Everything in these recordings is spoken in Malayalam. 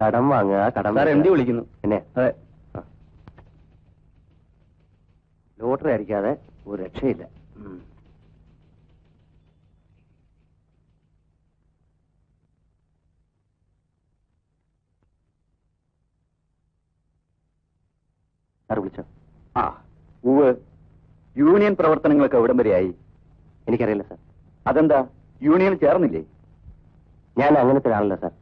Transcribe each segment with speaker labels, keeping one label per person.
Speaker 1: കടം വാങ്ങുക കടം
Speaker 2: സാർ എം ഡി വിളിക്കുന്നു?
Speaker 1: എന്നെ
Speaker 2: അതെ.
Speaker 1: ലോട്ടറി അടിക്കാതെ ഒരു രക്ഷയില്ല. സാർ വിളിച്ചോ?
Speaker 2: ആ. ഉവ് യൂണിയൻ പ്രവർത്തനങ്ങളൊക്കെ എവിടം വരെയായി?
Speaker 1: എനിക്കറിയില്ല സാർ.
Speaker 2: അതെന്താ? യൂണിയൻ ചേർന്നില്ലേ?
Speaker 1: ഞാൻ അങ്ങനത്തെ ആളല്ല സാർ.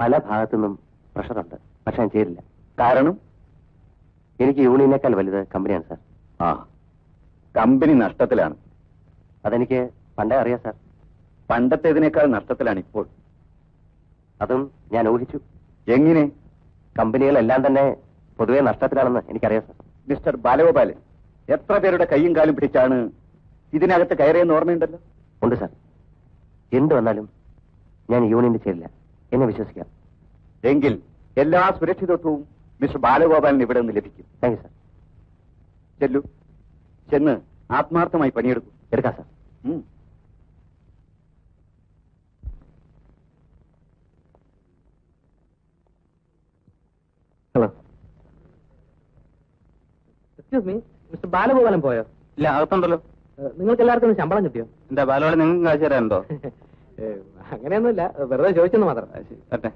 Speaker 1: പല ഭാഗത്തു നിന്നും പ്രഷറുണ്ട്. പക്ഷെ ഞാൻ ചേരില്ല
Speaker 2: കാരണം
Speaker 1: എനിക്ക് യൂണിയനേക്കാൾ വലുത് കമ്പനിയാണ് സാർ.
Speaker 2: ആ. കമ്പനി നഷ്ടത്തിലാണ്.
Speaker 1: അതെനിക്ക് പണ്ടേ അറിയാം സാർ.
Speaker 2: പണ്ടത്തേതിനേക്കാൾ നഷ്ടത്തിലാണ് ഇപ്പോൾ.
Speaker 1: അതും ഞാൻ ഊഹിച്ചു.
Speaker 2: എങ്ങനെ?
Speaker 1: കമ്പനികളെല്ലാം തന്നെ പൊതുവെ നഷ്ടത്തിലാണെന്ന് എനിക്കറിയാം സാർ.
Speaker 2: മിസ്റ്റർ ബാലഗോപാലൻ എത്ര പേരുടെ കൈയും കാലും പിടിച്ചാണ് ഇതിനകത്ത് കയറിയെന്ന് ഓർമ്മയുണ്ടല്ലോ?
Speaker 1: ഉണ്ട് സാർ. എന്ത് വന്നാലും ഞാൻ യൂണിയനിൽ ചേരില്ല. എന്നെ വിശ്വസിക്കാം.
Speaker 2: എങ്കിൽ എല്ലാ സുരക്ഷിതത്വവും മിസ്റ്റർ ബാലഗോപാലിന് ഇവിടെ നിന്ന് ലഭിക്കും.
Speaker 1: താങ്ക് യു സാർ
Speaker 2: ചെല്ലു. ചെന്ന് ആത്മാർത്ഥമായി പണിയെടുക്കും.
Speaker 1: എടുക്കാം sir. Hello
Speaker 3: excuse me mister Balagopalan പോയോ?
Speaker 2: ഇല്ല അകത്തുണ്ടല്ലോ.
Speaker 3: നിങ്ങൾക്ക് എല്ലാവർക്കും ശമ്പളം കിട്ടിയോ?
Speaker 2: എന്താ ബാലഗോപാലൻ നിങ്ങൾക്ക് കാശ് തരാനുണ്ടോ?
Speaker 3: അങ്ങനെയൊന്നുമില്ല. വെറുതെ ചോദിച്ചെന്ന് മാത്രം.
Speaker 2: വരട്ടെ.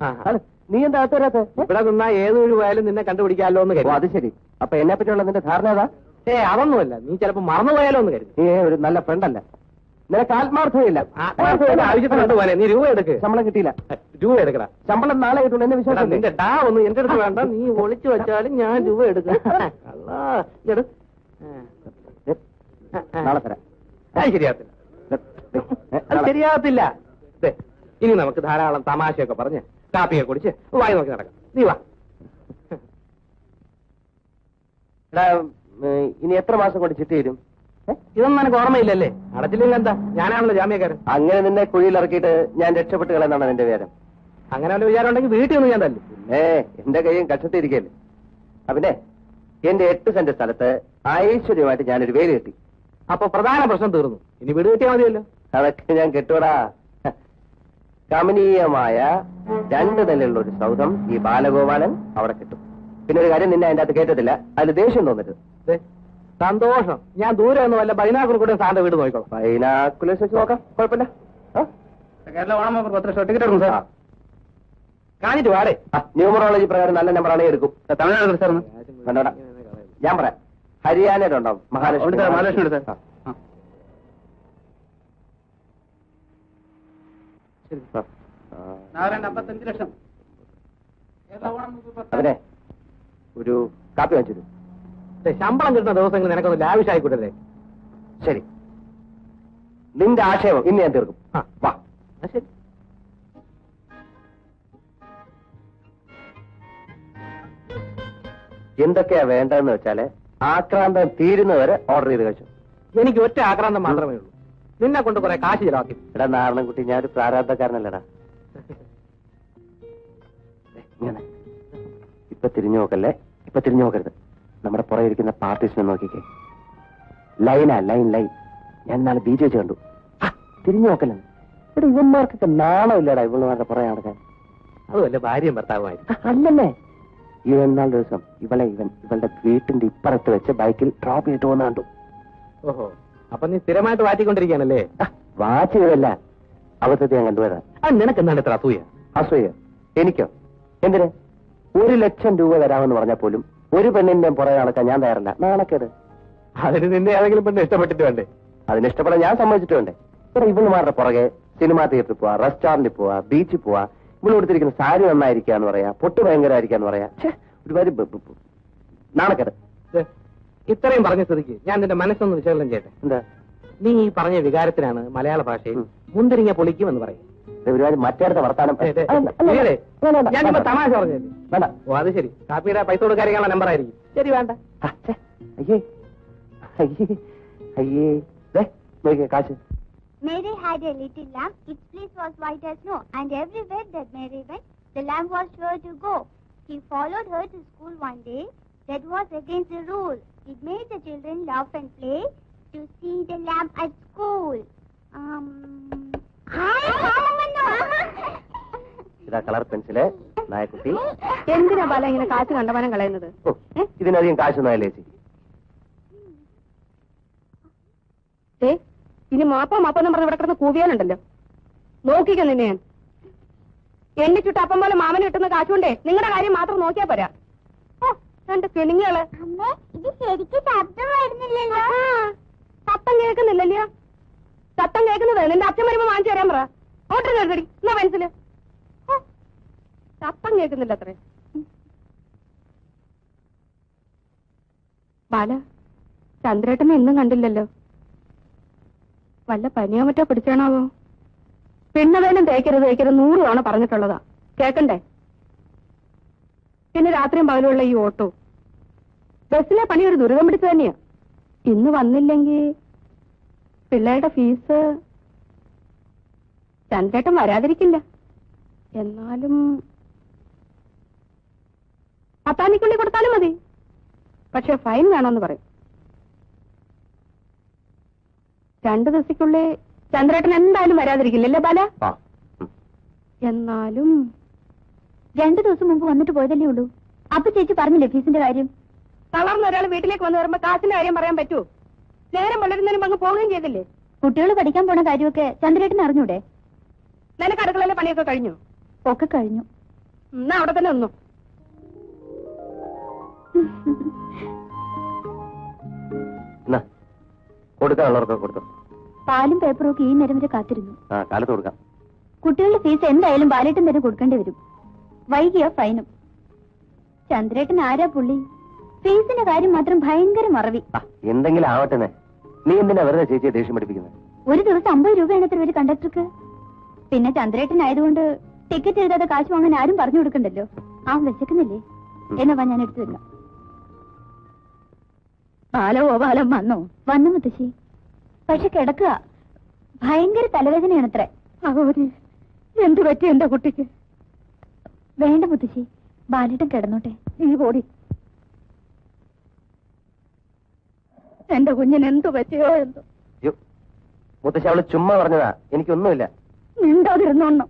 Speaker 3: ആ,
Speaker 1: നീ എന്താ അകത്ത് വരാത്തെ? ഏ?
Speaker 3: ഇവിടെ നിന്നാ ഏത് പോയാലും നിന്നെ കണ്ടുപിടിക്കാമല്ലോ എന്ന് കരുതി.
Speaker 1: അത് ശരി. അപ്പൊ എന്നെ പറ്റിയുള്ള നിന്റെ ധാരണ ഏതാ?
Speaker 3: ഏ അതൊന്നുമല്ല. നീ ചിലപ്പോ മറന്നു പോയാലോ എന്ന് കരുതി.
Speaker 1: നീ ഒരു നല്ല ഫ്രണ്ടല്ല നിനക്ക് ആത്മാർത്ഥതയില്ല.
Speaker 3: ആത്മാർത്ഥതയുടെ ആവശ്യത്തിന് കൊണ്ടുപോകാനേ നീ രൂപ എടുക്ക്.
Speaker 1: ശമ്പളം കിട്ടിയില്ല.
Speaker 3: രൂപ എടുക്കടാ.
Speaker 1: ശമ്പളം നാളെ കിട്ടുള്ളൂ. എന്നെ വിശ്വാസം
Speaker 3: നിന്റെ ഡാ ഒന്ന് എന്റെ അടുത്ത് വേണ്ട. നീ ഒളിച്ചു വെച്ചാലും ഞാൻ രൂപ എടുക്കാം.
Speaker 1: നാളെ തരാം.
Speaker 3: അത് ശരിയാകത്തില്ല. അത് ശരിയാകത്തില്ല. ഇനി നമുക്ക് ധാരാളം തമാശയൊക്കെ പറഞ്ഞ് കാപ്പിയൊക്കെ കുടിച്ച് വായി നോക്കി നടക്കാം. നീ വാ.
Speaker 1: എടാ, ഇനി എത്ര മാസം കൊണ്ട് ചിട്ടി തരും
Speaker 3: ഇതൊന്നും എനിക്ക് ഓർമ്മയില്ലല്ലേ? അടച്ചില്ലെങ്കിൽ എന്താ? ഞാനാണല്ലോ ജാമ്യക്കാരൻ.
Speaker 1: അങ്ങനെ നിന്നെ കുഴിയിൽ ഇറക്കിയിട്ട് ഞാൻ രക്ഷപ്പെട്ട് കളയെന്നാണ് നിന്റെ വിചാരം
Speaker 3: അങ്ങനെ വല്ല വിചാരം ഉണ്ടെങ്കിൽ വീട്ടിൽ നിന്ന് ഞാൻ തല്ലു.
Speaker 1: ഏ എന്റെ കൈയും കക്ഷത്തിരിക്കല്ലേ അപ്പിന്നെ എന്റെ എട്ട് സെന്റ് സ്ഥലത്ത് ഐശ്വര്യമായിട്ട് ഞാനൊരു വേലി കെട്ടി.
Speaker 3: അപ്പൊ പ്രധാന പ്രശ്നം തീർന്നു. ഇനി വീട് കിട്ടിയാൽ മതിയല്ലോ.
Speaker 1: അതൊക്കെ ഞാൻ കെട്ടുവടാ. കമനീയമായ രണ്ട് നിലയുള്ള ഒരു സൗധം ഈ ബാലഗോപാലൻ അവിടെ കിട്ടും. പിന്നെ ഒരു കാര്യം നിന്നെ അതിന്റെ അകത്ത് കേട്ടതില്ല അതിൽ ദേഷ്യം തോന്നരുത്.
Speaker 3: സന്തോഷം. ഞാൻ ദൂരെ ഒന്നും അല്ല ബൈനാക്കുർ കൂടെ സാറിന്റെ വീട് നോക്കിക്കോളാം.
Speaker 1: ബൈനാക്കുലേഴ്സ് വെച്ച് നോക്കാം. കുഴപ്പമില്ല. ആ?
Speaker 2: കേരള ഓണം പത്ത് ലക്ഷം ടിക്കറ്റ് എടുക്കും
Speaker 1: ആ.
Speaker 2: സാർ
Speaker 3: കാണിട്ട് വാടേ.
Speaker 1: ആ, ന്യൂമറോളജി പ്രകാരം നല്ല നമ്പറാണെങ്കിൽ എടുക്കും.
Speaker 2: തമിഴ്നാട് സാർ.
Speaker 1: ഞാൻ പറയാം. ഹരിയാനയിലുണ്ടാവും മഹാലക്ഷ്മി
Speaker 2: മഹാലക്ഷ്മി സാർ.
Speaker 1: ശരി സാർ.
Speaker 2: അമ്പത്തഞ്ച് ലക്ഷം.
Speaker 1: അതിനെ ഒരു കാപ്പി വാങ്ങിച്ചു
Speaker 3: ശമ്പളം കിട്ടുന്ന ദിവസങ്ങൾ നിനക്കൊന്ന് ലാവിഷായിക്കൂട്ടല്ലേ
Speaker 1: ശരി. നിന്റെ ആക്ഷേപം ഇന്ന് ഞാൻ തീർക്കും. വാ.
Speaker 3: ശരി.
Speaker 1: എന്തൊക്കെയാ വേണ്ടതെന്ന് വെച്ചാൽ ആക്രാന്തം തീരുന്നവരെ ഓർഡർ ചെയ്ത് കഴിച്ചു.
Speaker 3: എനിക്ക് ഒറ്റ ആക്രാന്തം മാത്രമേ ഉള്ളൂ. നിന്നെ കൊണ്ട് കുറെ കാശ് ചിലവാക്കി.
Speaker 1: എടാ നാരണൻകുട്ടി ഞാനൊരു പ്രാരാബ്ധക്കാരനല്ലടാ. ഇങ്ങനെ. ഇപ്പൊ തിരിഞ്ഞു നോക്കല്ലേ? ഇപ്പൊ തിരിഞ്ഞു നോക്കരുത്. നമ്മുടെ പുറകെ ഇരിക്കുന്ന പാർട്ടീസിനെ നോക്കിക്കേ. ലൈനാ ലൈൻ ലൈൻ ഞാൻ നാളെ ബി ജെ കണ്ടു. തിരിഞ്ഞു നോക്കല്ലേ? ഇവിടെ ഇവന്മാർക്കൊക്കെ നാണമില്ലടാ ഇവളുമാരുടെ പുറകെ നടക്കാൻ.
Speaker 3: അതുമല്ല ഭാര്യയും ഭർത്താവുമായി
Speaker 1: അല്ലല്ലേ? ഇവൻ നാല് ദിവസം ഇവളെ ഇവൻ ഇവളുടെ വീട്ടിന്റെ ഇപ്പുറത്ത് വെച്ച് ബൈക്കിൽ ഡ്രോപ്പ് ചെയ്തിട്ട് പോകുന്ന കണ്ടു.
Speaker 3: ഓഹോ അപ്പൊ നീ സ്ഥിരമായിട്ട് വാറ്റിക്കൊണ്ടിരിക്കുകയാണല്ലേ?
Speaker 1: വാച്ച് ചെയ്തല്ല അബദ്ധത്തെ ഞാൻ കണ്ടുവരാം.
Speaker 3: ആ നിനക്ക് എന്താണ് ഇത്ര അസൂയ?
Speaker 1: അസൂയ. എനിക്കോ? എന്തിന്? ഒരു ലക്ഷം രൂപ തരാമെന്ന് പറഞ്ഞാൽ പോലും ഒരു പെണ്ണിന്റെ പുറകെ നടക്കാൻ ഞാൻ തയ്യാറല്ല. നാണക്കേട്.
Speaker 3: അതിന് നിന്നെ ഏതെങ്കിലും പെണ്ണ് ഇഷ്ടപ്പെട്ടിട്ട് വേണ്ടേ?
Speaker 1: അതിന് ഇഷ്ടപ്പെടാൻ ഞാൻ സമ്മതിച്ചിട്ട് വേണ്ടേ? ഇവിടെ ഇവളുമാരുടെ പുറകെ സിനിമാ തിയേറ്ററിൽ പോവാ റെസ്റ്റോറന്റിൽ പോവാ ബീച്ചിൽ പോവാ. ഇവിടെ കൊടുത്തിരിക്കുന്ന സാരി നന്നായിരിക്കാന്ന് പറയാ പൊട്ട് ഭയങ്കരമായിരിക്കാന്ന് പറയാ. ഒരുപാട് നാണക്കേട്.
Speaker 3: ഇത്രയും പറഞ്ഞ സ്ഥിതിക്ക് ഞാൻ നിന്റെ മനസ്സൊന്ന് വിശകലനം ചെയ്യട്ടെ?
Speaker 1: എന്താ?
Speaker 3: നീ ഈ പറഞ്ഞ വികാരത്തിനാണ് മലയാള ഭാഷയിൽ മുന്തിരിങ്ങ പൊളിക്കും എന്ന് പറയും
Speaker 1: ഇത് മറ്റേടത്തെ വർത്താനം
Speaker 3: ഞാനിപ്പോ തമാശ പറഞ്ഞല്ലേ
Speaker 1: വേണ്ട
Speaker 3: ഓ അത് ശരി കാപ്പിയുടെ പൈസ കൊടുക്കാനുള്ള നമ്പർ ആയിരിക്കും ശരി വേണ്ട
Speaker 1: അയ്യേ അയ്യേ അയ്യേ നോക്കിയ കാശ്
Speaker 4: Mary had a little lamb. Its fleece was white as snow, and everywhere that Mary went, the lamb was sure to go. He followed her to school one day. That was against the rule. It made the children laugh and play to see the lab at school. Um. Hi,
Speaker 1: ഇതാ കളർ പെൻസിൽ നായക്കുട്ടി.
Speaker 5: എന്തിനാ ബാല ഇങ്ങനെ കാശ് കണ്ടമാനം കളയുന്നത്?
Speaker 1: ഇതിനധികം കാശൊന്നും ആയില്ലേ ചേച്ചി?
Speaker 5: ഇനി മാപ്പ മാപ്പ എന്ന് പറഞ്ഞ് ഇവിടെ കിടന്ന് കൂവിയാലുണ്ടല്ലോ. നോക്കിക്കോ നിന്നെ ഞാൻ. എണ്ണി ചുട്ട അപ്പം പോലെ മാമന് കിട്ടുന്ന കാശുകൊണ്ടേ നിങ്ങളുടെ കാര്യം മാത്രം നോക്കിയാ പോരാ. ഓ രണ്ട് കിണിങ്ങൾ.
Speaker 4: അമ്മേ ഇത് ശരിക്കും ശബ്ദം വരുന്നില്ലല്ലോ.
Speaker 5: സത്തം കേൾക്കുന്നില്ലല്ലോ ശബ്ദം കേൾക്കുന്നത്. നിന്റെ അച്ഛൻ വരുമ്പോ വാങ്ങിച്ചു തരാൻ പറ. ഓട്ടർ കേൾക്കടി. എന്നാ പെൻസിൽ? ശബ്ദം കേൾക്കുന്നില്ല അത്രേ ബാല ചന്ദ്രേട്ടനെ ഇന്നും കണ്ടില്ലല്ലോ. വല്ല പനിയോ മറ്റോ പിടിച്ചാണാവോ? പിണ്ണവേലും തേക്കരുത് തേക്കരുത് നൂറ് തവണ പറഞ്ഞിട്ടുള്ളതാ. കേക്കണ്ടേ? പിന്നെ രാത്രിയും പകലുള്ള ഈ ഓട്ടോ. ബസ്സിലെ പണി ഒരു ദുരിതം പിടിച്ചു തന്നെയാ. ഇന്ന് വന്നില്ലെങ്കിൽ പിള്ളേരുടെ ഫീസ് ചന്ദ്രേട്ടൻ വരാതിരിക്കില്ല. എന്നാലും പത്താനിക്കുള്ളി കൊടുത്താലും മതി. പക്ഷെ ഫൈൻ വേണമെന്ന് പറയും. രണ്ടു ദിവസക്കുള്ളിൽ ചന്ദ്രേട്ടൻ എന്തായാലും വരാതിരിക്കില്ലല്ലേ ബാല. എന്നാലും
Speaker 4: രണ്ടു ദിവസം മുമ്പ് വന്നിട്ട് പോയതല്ലേ ഉള്ളൂ. അപ്പൊ ചേച്ചി പറഞ്ഞില്ലേ ഫീസിന്റെ കാര്യം?
Speaker 5: തളർന്ന ഒരാൾ വീട്ടിലേക്ക് വന്നു വരുമ്പോ കാശിന്റെ കാര്യം പറയാൻ പറ്റൂ. നേരം വളരുന്നതിനും അങ്ങ് പോവുകയും ചെയ്തില്ലേ?
Speaker 4: കുട്ടികൾ പഠിക്കാൻ പോണ കാര്യമൊക്കെ ചന്ദ്രേട്ടൻ അറിഞ്ഞൂടെ?
Speaker 5: നിനക്ക് അടുക്കളയിലെ പണിയൊക്കെ കഴിഞ്ഞു?
Speaker 4: ഒക്കെ കഴിഞ്ഞു.
Speaker 5: എന്നാ അവിടെ തന്നെ നിന്നു.
Speaker 1: കൊടുക്കാനുള്ളവർക്കൊക്കെ കൊടുത്തു.
Speaker 4: പാലും പേപ്പറും ഒക്കെ ഈ നേരം വരെ കാത്തിരുന്നു.
Speaker 1: ആ കാലത്ത് കൊടുക്കാം.
Speaker 4: കുട്ടികളുടെ ഫീസ് എന്തായാലും ബാലേട്ടൻ തന്നെ കൊടുക്കേണ്ടി വരും. വൈകിയ ഫൈനും. ചന്ദ്രേട്ടൻ ആരാ പുള്ളി? ഫീസിന്റെ കാര്യം മാത്രം ഭയങ്കര മറവി.
Speaker 1: എന്തെങ്കിലും ആവട്ടെ നീ എന്തിനാ വെറുതെ ചേച്ചിയെ ദേഷ്യം പഠിപ്പിക്കുന്നത്
Speaker 4: ഒരു ദിവസം അമ്പത് രൂപയാണ് ഇത്ര ഒരു കണ്ടക്ടർക്ക് പിന്നെ ചന്ദ്രേട്ടൻ ആയതുകൊണ്ട് ടിക്കറ്റ് എഴുതാതെ കാശ് വാങ്ങാൻ ആരും പറഞ്ഞു കൊടുക്കണ്ടല്ലോ. ആ വിശക്കുന്നില്ലേ? എന്നാ വാ ഞാൻ എടുത്തു വെക്കാം ബാലവോ ബാലം വന്നോ? വന്നു മുത്തശ്ശി. പക്ഷെ കിടക്കുക. ഭയങ്കര തലവേദനയാണത്രേ.
Speaker 5: ഭഗവതി എന്തു പറ്റി എന്റെ കുട്ടിക്ക്?
Speaker 4: വേണ്ട മുത്തശ്ശി. ബാലിട്ടം കിടന്നോട്ടെ.
Speaker 5: നീ പൊടി. എന്റെ കുഞ്ഞിന് എന്തു പറ്റിയോ എന്തോ?
Speaker 1: മുത്തശ്ശി അവൾ ചുമ്മാ പറഞ്ഞതാ. എനിക്കൊന്നുമില്ല.
Speaker 5: മിണ്ടാതിരുന്നോണ്ണം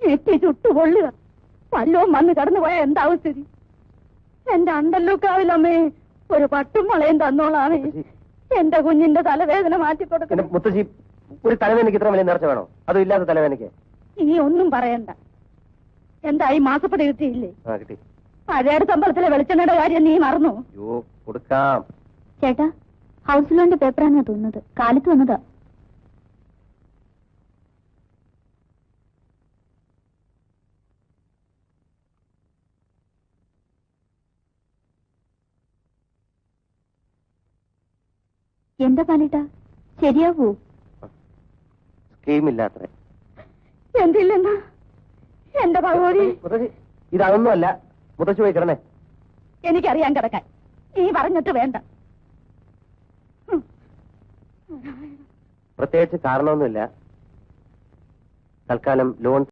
Speaker 5: ഞെട്ടി ചുട്ടു പൊള്ളുക വല്ലവും വന്ന് കടന്നു പോയാ എന്താവും സ്ഥിതി എന്റെ അണ്ടല്ലൂക്കാവിലമ്മേ ഒരു പട്ടും മുളയും തന്നോളാമേ. എന്റെ കുഞ്ഞിന്റെ തലവേദന മാറ്റി കൊടുക്കണം
Speaker 1: മുത്തശ്ശി ഒരു തലവേദനയ്ക്ക് ഇത്ര വലിയ നേർച്ച വേണോ? അതും ഇല്ലാത്ത തലവേദനയ്ക്ക്.
Speaker 5: നീ ഒന്നും പറയണ്ട. എന്താ എന്തായി മാസപ്പടി കിട്ടിയില്ലേ?
Speaker 1: കിട്ടി.
Speaker 5: പഴയുടെ ശമ്പളത്തിലെ വെളിച്ചെണ്ണയുടെ കാര്യം നീ മറന്നു?
Speaker 1: കൊടുക്കാം.
Speaker 4: ചേട്ടാ ഹൗസ് ലോണിന്റെ പേപ്പറാണെന്നാ തോന്നുന്നത് കാലത്ത് വന്നതാ. എന്താ പാലേട്ടാ? ശരിയാവൂ?
Speaker 1: സ്കീമില്ലാത്ര
Speaker 5: എന്തില്ലെന്നാ? എന്റെ ഭഗവതി?
Speaker 1: ഇതൊന്നുമല്ല മുതച്ചു പോയി കിടന്നേ.
Speaker 5: എനിക്കറിയാൻ കിടക്കാൻ ഈ പറഞ്ഞിട്ട് വേണ്ട.
Speaker 1: പ്രത്യേകിച്ച് കാരണമൊന്നുമില്ല. തൽക്കാലം ലോൺ